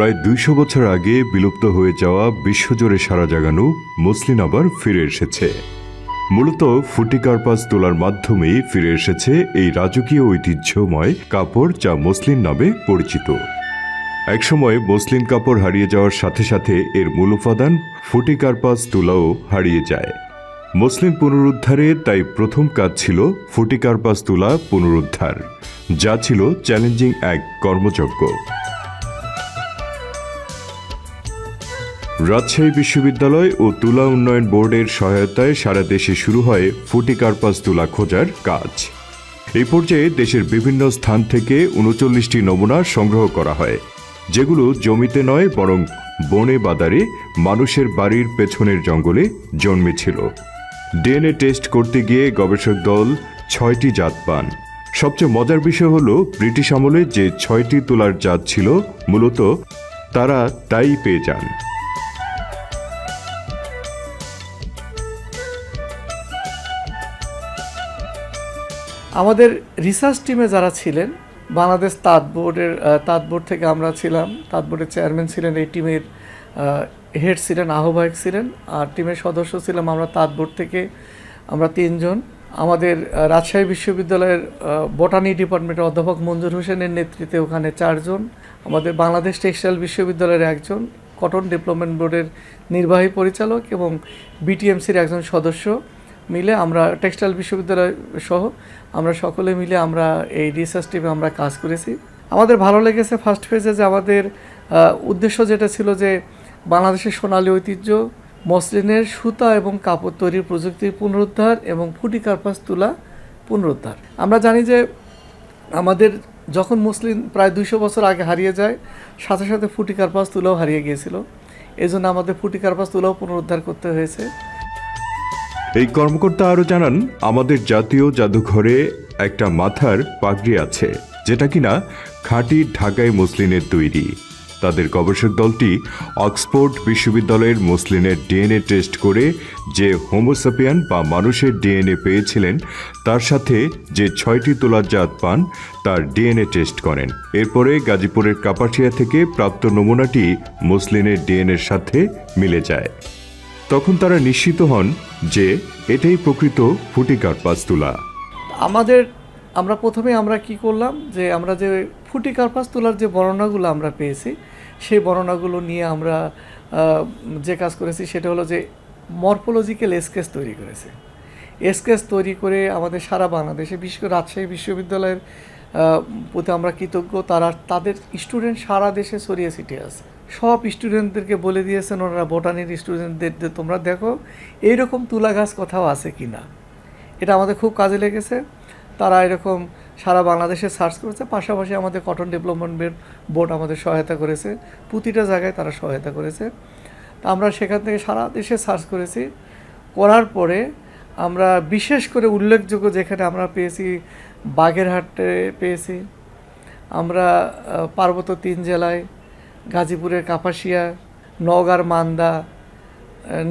প্রায় দুইশো বছর আগে বিলুপ্ত হয়ে যাওয়া বিশ্বজুড়ে সারা জাগানো মসলিন আবার ফিরে এসেছে। মূলত ফুটিকার্পাস তোলার মাধ্যমেই ফিরে এসেছে এই রাজকীয় ঐতিহ্যময় কাপড় যা মসলিন নামে পরিচিত। একসময় মসলিন কাপড় হারিয়ে যাওয়ার সাথে সাথে এর মূল উপাদান ফুটিকার্পাস তুলাও হারিয়ে যায়। মসলিন পুনরুদ্ধারে তাই প্রথম কাজ ছিল ফুটিকার্পাস তুলা পুনরুদ্ধার, যা ছিল চ্যালেঞ্জিং এক কর্মযজ্ঞ। রাজশাহী বিশ্ববিদ্যালয় ও তুলা উন্নয়ন বোর্ডের সহায়তায় সারা দেশে শুরু হয় ফুটিকার্পাস তুলা খোঁজার কাজ। এই পর্যায়ে দেশের বিভিন্ন স্থান থেকে উনচল্লিশটি নমুনা সংগ্রহ করা হয়, যেগুলো জমিতে নয়, বরং বনে বাদারে মানুষের বাড়ির পেছনের জঙ্গলে জন্মেছিল। ডিএনএ টেস্ট করতে গিয়ে গবেষক দল ছয়টি জাত পান। সবচেয়ে মজার বিষয় হলো, ব্রিটিশ আমলে যে ছয়টি তুলার জাত ছিল, মূলত তারা তাই পেয়ে যান। আমাদের রিসার্চ টিমে যারা ছিলেন, বাংলাদেশ তাঁত বোর্ডের তাঁত বোর্ড থেকে আমরা ছিলাম, তাঁত বোর্ডের চেয়ারম্যান ছিলেন, এই টিমের হেড ছিলেন, আহ্বায়ক ছিলেন, আর টিমের সদস্য ছিলাম আমরা তাঁত বোর্ড থেকে, আমরা তিনজন। আমাদের রাজশাহী বিশ্ববিদ্যালয়ের বোটানি ডিপার্টমেন্টের অধ্যাপক মঞ্জুর হোসেনের নেতৃত্বে ওখানে চারজন, আমাদের বাংলাদেশ টেক্সটাইল বিশ্ববিদ্যালয়ের একজন কটন ডেভেলপমেন্ট বোর্ডের নির্বাহী পরিচালক এবং বিটিএমসির একজন সদস্য। মিলে আমরা টেক্সটাইল বিশ্ববিদ্যালয় সহ আমরা সকলে মিলে আমরা এই রিসার্চ টিমে আমরা কাজ করেছি। আমাদের ভালো লেগেছে ফার্স্ট ফেজে যে আমাদের উদ্দেশ্য যেটা ছিল যে বাংলাদেশের সোনালী ঐতিহ্য, মসলিনের সুতা এবং কাপড় তৈরির প্রযুক্তির পুনরুদ্ধার এবং ফুটি কার্পাস তুলা পুনরুদ্ধার। আমরা জানি যে আমাদের যখন মুসলিম প্রায় দুইশো বছর আগে হারিয়ে যায়, সাথে সাথে ফুটি কার্পাস তুলাও হারিয়ে গিয়েছিল। এই জন্য আমাদের ফুটি কার্পাস তুলাও পুনরুদ্ধার করতে হয়েছে। এই কর্মকর্তা আরও জানান, আমাদের জাতীয় জাদুঘরে একটা মাথার পাগড়ি আছে, যেটা কিনা খাঁটি ঢাকায় মুসলিনের তৈরি। তাদের গবেষক দলটি অক্সফোর্ড বিশ্ববিদ্যালয়ের মুসলিনের ডিএনএ টেস্ট করে যে হোমোসাপিয়ান বা মানুষের ডিএনএ পেয়েছিলেন, তার সাথে যে ছয়টি তোলার জাত পান, তার ডিএনএ টেস্ট করেন। এরপরে গাজীপুরের কাপাসিয়া থেকে প্রাপ্ত নমুনাটি মুসলিনের ডিএনএর সাথে মিলে যায়। তখন তারা নিশ্চিত হন যে এটাই প্রকৃত ফুটিকার্পাস তুলা। আমাদের, আমরা প্রথমে আমরা কি করলাম যে আমরা যে ফুটি কার্পাস তোলার যে বর্ণনাগুলো আমরা পেয়েছি, সেই বর্ণনাগুলো নিয়ে আমরা যে কাজ করেছি সেটা হলো যে মরফোলজিক্যাল স্কেচ তৈরি করেছে। স্কেচ তৈরি করে আমাদের সারা বাংলাদেশে করে রাজশাহী বিশ্ববিদ্যালয়ের প্রতি আমরা কৃতজ্ঞ। তারা, তাদের স্টুডেন্ট সারা দেশে ছড়িয়ে ছিটিয়ে আছে। সব স্টুডেন্টদেরকে বলে দিয়েছেন ওনারা, বোটানির স্টুডেন্টদের যে তোমরা দেখো, এইরকম তুলা গাছ কোথাও আছে কি না? এটা আমাদের খুব কাজে লেগেছে। তারা এরকম সারা বাংলাদেশে সার্চ করেছে, পাশাপাশি আমাদের কটন ডেভেলপমেন্ট বোর্ড আমাদের সহায়তা করেছে। প্রতিটা জায়গায় তারা সহায়তা করেছে। তা আমরা সেখান থেকে সারা দেশে সার্চ করেছি। করার পরে আমরা বিশেষ করে উল্লেখযোগ্য যেখানে আমরা পেয়েছি, বাগেরহাটে পেয়েছি। আমরা পার্বত্য তিন জেলায় গাজীপুরের কাপাসিয়া, নওগাঁর মান্দা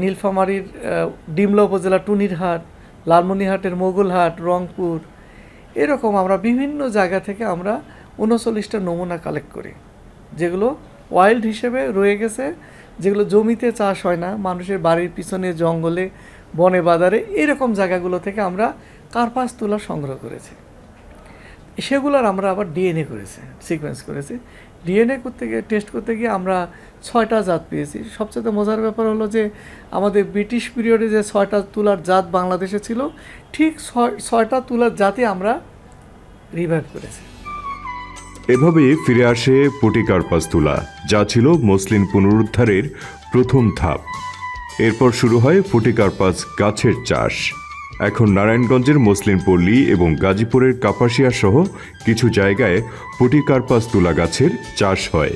নীলফামারীর ডিমলা উপজেলা টুনিরহাট লালমনিহাটের মোগলহাট, রংপুর, এরকম আমরা বিভিন্ন জায়গা থেকে আমরা উনচল্লিশটা নমুনা কালেক্ট করি, যেগুলো ওয়াইল্ড হিসেবে রয়ে গেছে, যেগুলো জমিতে চাষ হয় না, মানুষের বাড়ির পিছনে, জঙ্গলে, বনে, বাজারে এরকম জায়গাগুলো থেকে আমরা কার্পাস তুলা সংগ্রহ করেছি। সেগুলোর আমরা আবার ডিএনএ করেছি সিকোয়েন্স করেছি। ডিএনএ করতে গিয়ে টেস্ট করতে গিয়ে আমরা ছয়টা জাত পেয়েছি। সবচেয়ে মজার ব্যাপার হলো যে, আমাদের ব্রিটিশ পিরিয়ডে যে ছয়টা তুলার জাত বাংলাদেশে ছিল, ঠিক ছয়টা তুলার জাতি আমরা রিভাইভ করেছি। এভাবে ফিরে আসে ফুটিকার্পাস তুলা, যা ছিল মসলিন পুনরুদ্ধারের প্রথম ধাপ। এরপর শুরু হয় ফুটিকার্পাস গাছের চাষ। এখন নারায়ণগঞ্জের মসলিন পল্লী এবং গাজীপুরের কাপাসিয়া সহ কিছু জায়গায় ফুটিকার্পাস তুলা গাছের চাষ হয়।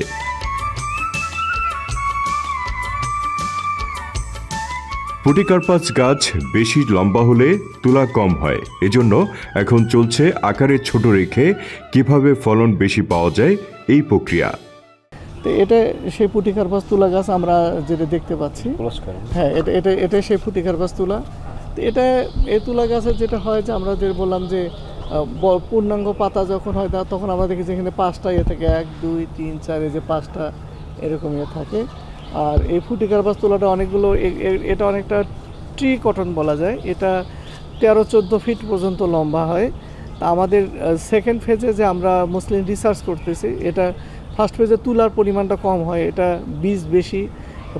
পুটিকার্পাস গাছ বেশি লম্বা হলে তুলা কম হয়। এজন্য এখন চলছে আকারে ছোট রেখে কীভাবে ফলন বেশি পাওয়া যায় এই প্রক্রিয়া। তো এটা সেই পুটিকার্পাস তুলা গাছ আমরা যেটা দেখতে পাচ্ছি। হ্যাঁ এটা এটা এটা সেই ফুটিকার্পাস তুলা। এটা এই তুলা গাছের যেটা হয় যে আমরা যে বললাম যে পূর্ণাঙ্গ পাতা যখন হয় তখন আমরা দেখি যেখানে পাঁচটা ইয়ে থাকে। এক, দুই, তিন, চার যে পাঁচটা এরকম ইয়ে থাকে। আর এই ফুটি কার্পাস তোলাটা অনেকগুলো এ- এ- এটা অনেকটা ট্রি কটন বলা যায়। এটা তেরো, চোদ্দ ফিট পর্যন্ত লম্বা হয়। তা আমাদের সেকেন্ড ফেজে যে আমরা মুসলিম রিসার্চ করতেছি, এটা ফার্স্ট ফেজে তুলার পরিমাণটা কম হয়। এটা বীজ বেশি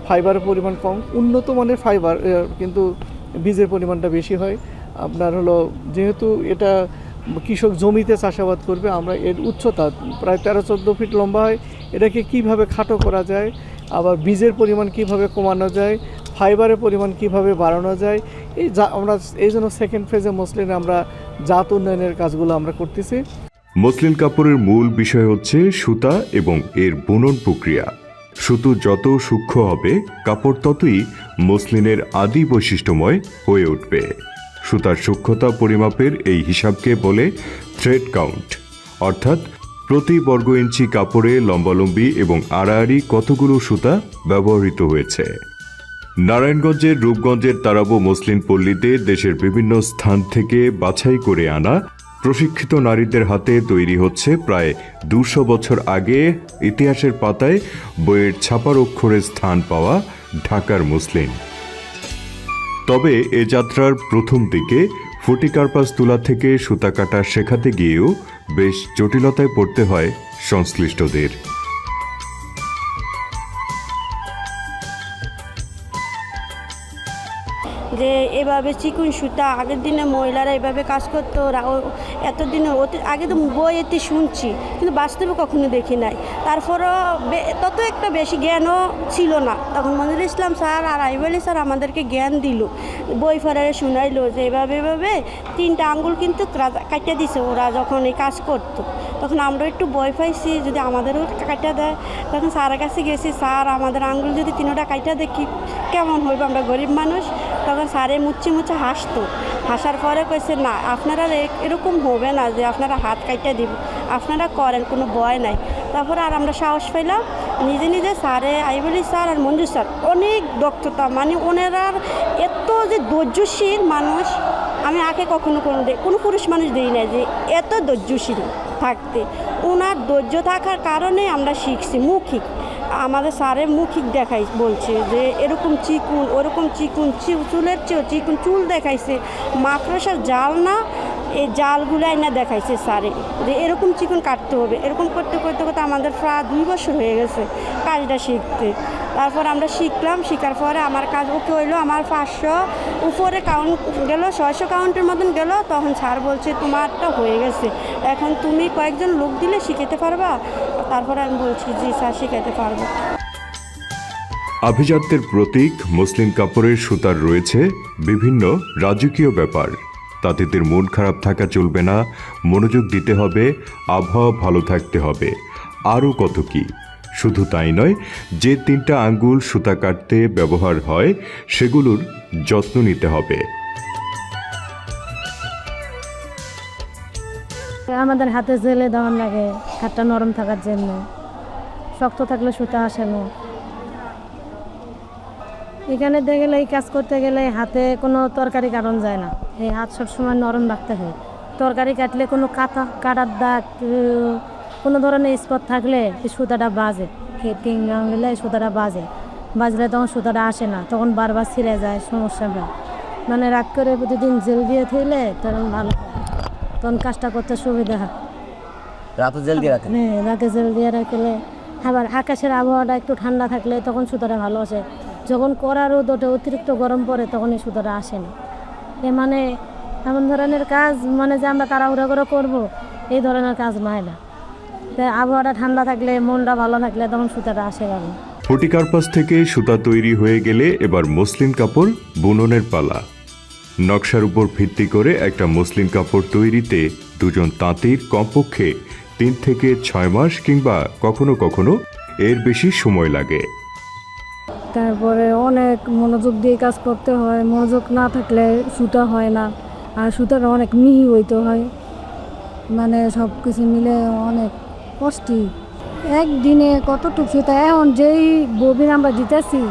ফাইবারের পরিমাণ কম। উন্নত মানের ফাইবার কিন্তু বীজের পরিমাণটা বেশি হয়। আপনার হলো যেহেতু এটা কৃষক জমিতে চাষাবাদ করবে, আমরা এর উচ্চতা প্রায় তেরো চোদ্দ ফিট লম্বা হয়। এটাকে কীভাবে খাটো করা যায়? আবার বীজের পরিমাণ কীভাবে কমানো যায়? ফাইবারের পরিমাণ কীভাবে বাড়ানো যায়? এই যা আমরা এই জন্য সেকেন্ড ফেজে মসলিন আমরা জাত উন্নয়নের কাজগুলো আমরা করতেছি। মসলিন কাপড়ের মূল বিষয় হচ্ছে সুতা এবং এর বুনন প্রক্রিয়া। সুতো যত সূক্ষ্ম হবে, কাপড় ততই মসলিনের আদি বৈশিষ্ট্যময় হয়ে উঠবে। সুতার সূক্ষ্মতা পরিমাপের এই হিসাবকে বলে থ্রেড কাউন্ট অর্থাৎ প্রতি বর্গ ইঞ্চি কাপড়ে লম্বালম্বি এবং আড়াআড়ি কতগুলো সুতা ব্যবহৃত হয়েছে। নারায়ণগঞ্জের রূপগঞ্জের তারাবো মুসলিম পল্লীতে দেশের বিভিন্ন স্থান থেকে বাছাই করে আনা প্রশিক্ষিত নারীদের হাতে তৈরি হচ্ছে প্রায় দুশো বছর আগে ইতিহাসের পাতায় বইয়ের ছাপার অক্ষরে স্থান পাওয়া ঢাকার মুসলিম। তবে এ যাত্রার প্রথম দিকে ফুটিকার্পাস তুলা থেকে সুতা কাটা শেখাতে গিয়েও বেশ জটিলতায় পড়তে হয় সংশ্লিষ্টদের। এভাবে চিকুন সুতা, আগের দিনে মহিলারা এভাবে কাজ করতো এতদিনে অতি- আগে তো বইয়েতে শুনছি, কিন্তু বাস্তবে কখনো দেখি নাই। তারপরও তত একটা বেশি জ্ঞানও ছিল না। তখন মনিরুল ইসলাম স্যার আর আইব আলী স্যার আমাদেরকে জ্ঞান দিল। বই ফেরারে শুনাইলো যে এভাবে এভাবে তিনটা আঙ্গুল কিন্তু কাটিয়ে দিছে ওরা যখন এই কাজ করতো। তখন আমরা একটু বই পাইছি, যদি আমাদেরও কাটিয়ে দেয়। তখন স্যারের কাছে গেছি, স্যার, আমাদের আঙ্গুল যদি তিনোটা কাটিয়ে দেখি, কেমন হইব? আমরা গরিব মানুষ। তখন স্যারে মুচ্ছে মুচ্ছে হাসতো। হাসার পরে কইছে, না, আপনারা এরকম হবে না যে আপনারা হাত কাটিয়ে দিব। আপনারা করেন, কোনো ভয় নাই। তারপরে আর আমরা সাহস পাইলাম। নিজে নিজে স্যারে আইবলি স্যার আর মঞ্জু স্যার, অনেক দক্ষতা মানে ওনারার এত যে ধৈর্যশীল মানুষ, আমি আগে কখনো কোনো কোনো পুরুষ মানুষ দিই না যে এত ধৈর্যশীল থাকতে। ওনার ধৈর্য থাকার কারণে আমরা শিখছি, মৌখিক। আমাদের স্যারের মুখিক দেখাই, বলছে যে এরকম চিকুন, ওরকম চিকুন চুলের চেয়েও চিকুন চুল দেখাইছে। মাকড়সার জাল না, এই জালগুলো না দেখাইছে স্যারে, যে এরকম চিকুন কাটতে হবে। এরকম করতে করতে করতে আমাদের প্রায় দুই বছর হয়ে গেছে কাজটা শিখতে। তারপর আমরা শিখলাম, শেখার পরে আমার কাজ ওকে হইল আমার পাঁচশো উপরে কাউন্ট গেলো, ছয়শো কাউন্টের মতন গেল, তখন স্যার বলছে, তোমারটা হয়ে গেছে। এখন তুমি কয়েকজন লোক দিলে শিখাতে পারবা? তারপর আমি বলছি, জি স্যার শিখাতে পারব। আভিজাত্যের প্রতীক মুসলিম কাপড়ের সুতার রয়েছে বিভিন্ন রাজকীয় ব্যাপার। তাঁতিদের মন খারাপ থাকা চলবে না, মনোযোগ দিতে হবে, আবহাওয়া ভালো থাকতে হবে। আরও কত কি? শুধু তাই নয়, যে তিনটা আঙ্গুল সুতা কাটতে ব্যবহার হয়, সেগুলোর যত্ন নিতে হবে। আমাদের হাতে জেলে দেওয়ার লাগে, হাতটা নরম থাকার জন্য। শক্ত থাকলে সুতা আসে না। এখানে দিয়ে গেলে, এই কাজ করতে গেলে হাতে কোনো তরকারি কারণ যায় না। এই হাত সবসময় নরম রাখতে হয়। তরকারি কাটলে কোনো কাটা কাটার দাগ কোনো ধরনের স্পট থাকলে এই সুতাটা বাজে। আঙুলে এই সুতাটা বাজে। বাজলে তখন সুতাটা আসে না, তখন বারবার ছিঁড়ে যায়, সমস্যা মানে রাগ করে প্রতিদিন জেল দিয়ে থাকলে তখন ভালো। তখন কাজটা করতে সুবিধা হয়। রাতে জেল দিয়ে রাখেন? হ্যাঁ রাতে জেল দিয়ে রাখলে আবার আকাশের আবহাওয়াটা একটু ঠান্ডা থাকলে তখন সুতোটা ভালো আসে। যখন কড়া রোদ ওঠে অতিরিক্ত গরম পড়ে তখন এই সুতোটা আসে না। এ মানে এমন ধরনের কাজ মানে যে আমরা তাড়াহুড়া করে করব এই ধরনের কাজ নয় না। তাই আবহাওয়াটা ঠান্ডা থাকলে মনটা ভালো থাকলে তখন সুতোটা আসে ভালো ফটিকার্পাস থেকে সুতা তৈরি হয়ে গেলে এবার মসলিন কাপড় বুননের পালা। নকশার উপর ভিত্তি করে একটা মুসলিম কাপড় তৈরিতে দুজন তাঁতির কমপক্ষে তিন থেকে ছয় মাস কিংবা কখনো কখনো এর বেশি সময় লাগে। তারপরে অনেক মনোযোগ দিয়ে কাজ করতে হয়, মনোযোগ না থাকলে সুতা হয় না আর সুতাটা অনেক মিহি হইতে হয়। মানে সব কিছু মিলে অনেক কষ্টি। একদিনে কতটুকু সুতা? এখন যেই ববিন আমরা দিতেছি,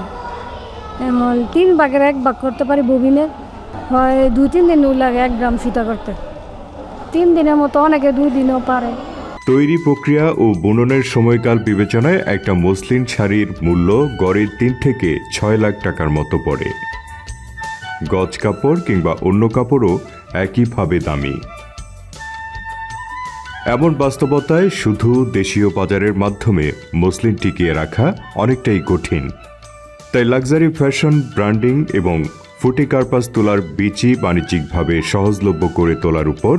এমন তিন ভাগের এক ভাগ করতে পারি ববিনের। হয় দুই, তিন দিন লাগে এক গ্রাম সুতা করতে। তিন দিনের মতো অনেকে দুই দিনও পারে। তৈরি প্রক্রিয়া ও বুননের সময়কাল বিবেচনায় একটা মসলিন শাড়ির মূল্য গড়ে তিন থেকে ছয় লাখ টাকার মতো পড়ে। গজ কাপড় কিংবা অন্য কাপড়ও একইভাবে দামি। এমন বাস্তবতায় শুধু দেশীয় বাজারের মাধ্যমে মসলিন টিকিয়ে রাখা অনেকটাই কঠিন। তাই লাক্সারি ফ্যাশন, ব্র্যান্ডিং এবং ফুটি কার্পাস তোলার বিচি বাণিজ্যিকভাবে সহজলভ্য করে তোলার উপর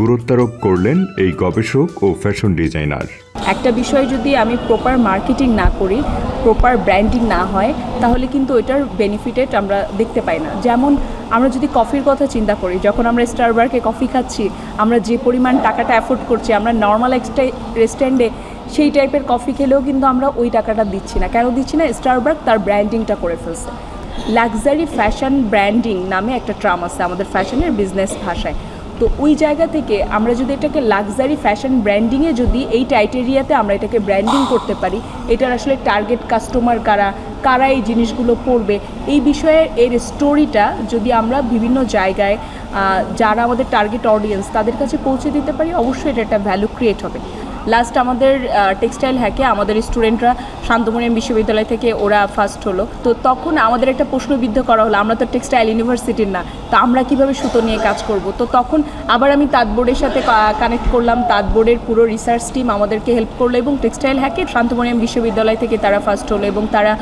গুরুত্বারোপ করলেন এই গবেষক ও ফ্যাশন ডিজাইনার। একটা বিষয় যদি আমি প্রপার মার্কেটিং না করি প্রপার ব্র্যান্ডিং না হয়, তাহলে কিন্তু ওইটার বেনিফিটেড আমরা দেখতে পাই না। যেমন আমরা যদি কফির কথা চিন্তা করি, যখন আমরা স্টারবার্কে কফি খাচ্ছি, আমরা যে পরিমাণ টাকাটা অ্যাফোর্ড করছি, আমরা নর্মাল একটা রেস্টুরেন্টে সেই টাইপের কফি খেলেও কিন্তু আমরা ওই টাকাটা দিচ্ছি না। কেন দিচ্ছি না? স্টারবার্গ তার ব্র্যান্ডিংটা করে ফেলছে। লাক্সারি ফ্যাশন ব্র্যান্ডিং নামে একটা ট্রাম আছে আমাদের ফ্যাশনের বিজনেস ভাষায়। তো ওই জায়গা থেকে আমরা যদি এটাকে লাক্সারি ফ্যাশন ব্র্যান্ডিংয়ে যদি এই টাইটেরিয়াতে আমরা এটাকে ব্র্যান্ডিং করতে পারি, এটার আসলে টার্গেট কাস্টমার কারা কারা এই জিনিসগুলো পড়বে এই বিষয়ে এর স্টোরিটা যদি আমরা বিভিন্ন জায়গায় যারা আমাদের টার্গেট অডিয়েন্স তাদের কাছে পৌঁছে দিতে পারি, অবশ্যই এটা একটা ভ্যালু ক্রিয়েট হবে। লাস্ট আমাদের টেক্সটাইল হ্যাকে আমাদের স্টুডেন্টরা শান্তমনিয়াম বিশ্ববিদ্যালয় থেকে ওরা ফার্স্ট হলো। তো তখন আমাদের একটা প্রশ্নবিদ্ধ করা হলো, আমরা তো টেক্সটাইল ইউনিভার্সিটির না, তো আমরা কীভাবে সুতো নিয়ে কাজ করব? তো তখন আবার আমি তাঁত বোর্ডের সাথে কানেক্ট করলাম। তাঁত বোর্ডের পুরো রিসার্চ টিম আমাদেরকে হেল্প করল এবং টেক্সটাইল হ্যাকে শান্তমনিয়াম বিশ্ববিদ্যালয় থেকে তারা ফার্স্ট হলো এবং তারা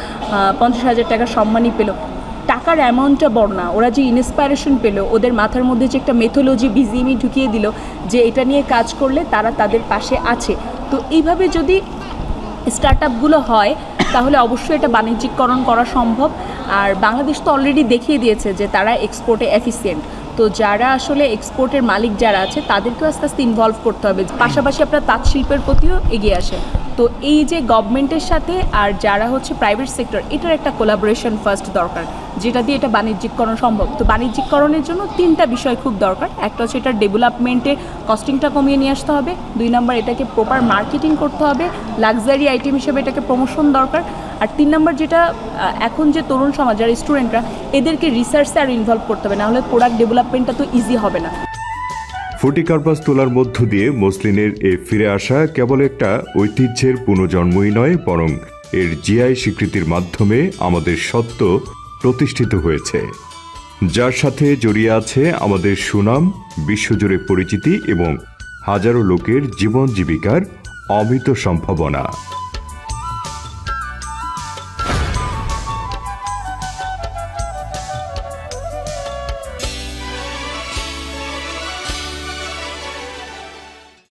পঞ্চাশ হাজার টাকা সম্মানই পেল। টাকার অ্যামাউন্টটা বড় না। ওরা যে ইন্সপায়ারেশন পেল, ওদের মাথার মধ্যে যে একটা মেথোলজি বিজিএমই ঢুকিয়ে দিল, যে এটা নিয়ে কাজ করলে তারা তাদের পাশে আছে। তো এইভাবে যদি স্টার্ট আপগুলো হয়, তাহলে অবশ্যই এটা বাণিজ্যিককরণ করা সম্ভব। আর বাংলাদেশ তো অলরেডি দেখিয়ে দিয়েছে যে তারা এক্সপোর্টে এফিসিয়েন্ট তো যারা আসলে এক্সপোর্টের মালিক যারা আছে, তাদেরকেও আস্তে আস্তে ইনভলভ করতে হবে। পাশাপাশি আপনার তাঁত শিল্পের প্রতিও এগিয়ে আসে তো এই যে গভর্নমেন্টের সাথে আর যারা হচ্ছে প্রাইভেট সেক্টর এটার একটা কোলাবোরেশন ফার্স্ট দরকার, যেটা দিয়ে এটা বাণিজ্যিককরণ সম্ভব। তো বাণিজ্যিককরণের জন্য তিনটা বিষয় খুব দরকার। একটা হচ্ছে এটার ডেভেলপমেন্টে কস্টিংটা কমিয়ে নিয়ে আসতে হবে। দুই নম্বর, এটাকে প্রপার মার্কেটিং করতে হবে। লাক্সারি আইটেম হিসেবে এটাকে প্রমোশন দরকার। আর তিন নম্বর, যেটা এখন যে তরুণ সমাজ, যারা স্টুডেন্টরা এদেরকে রিসার্চে আর ইনভলভ করতে হবে। নাহলে প্রোডাক্ট ডেভেলপমেন্টটা তো ইজি হবে না। ফুটি কার্পাস তোলার মধ্য দিয়ে মসলিনের এ ফিরে আসা কেবল একটা ঐতিহ্যের পুনর্জন্মই নয়, বরং এর জিআই স্বীকৃতির মাধ্যমে আমাদের সত্য প্রতিষ্ঠিত হয়েছে। যার সাথে জড়িয়ে আছে আমাদের সুনাম, বিশ্বজুড়ে পরিচিতি এবং হাজারো লোকের জীবন জীবিকার অমিত সম্ভাবনা।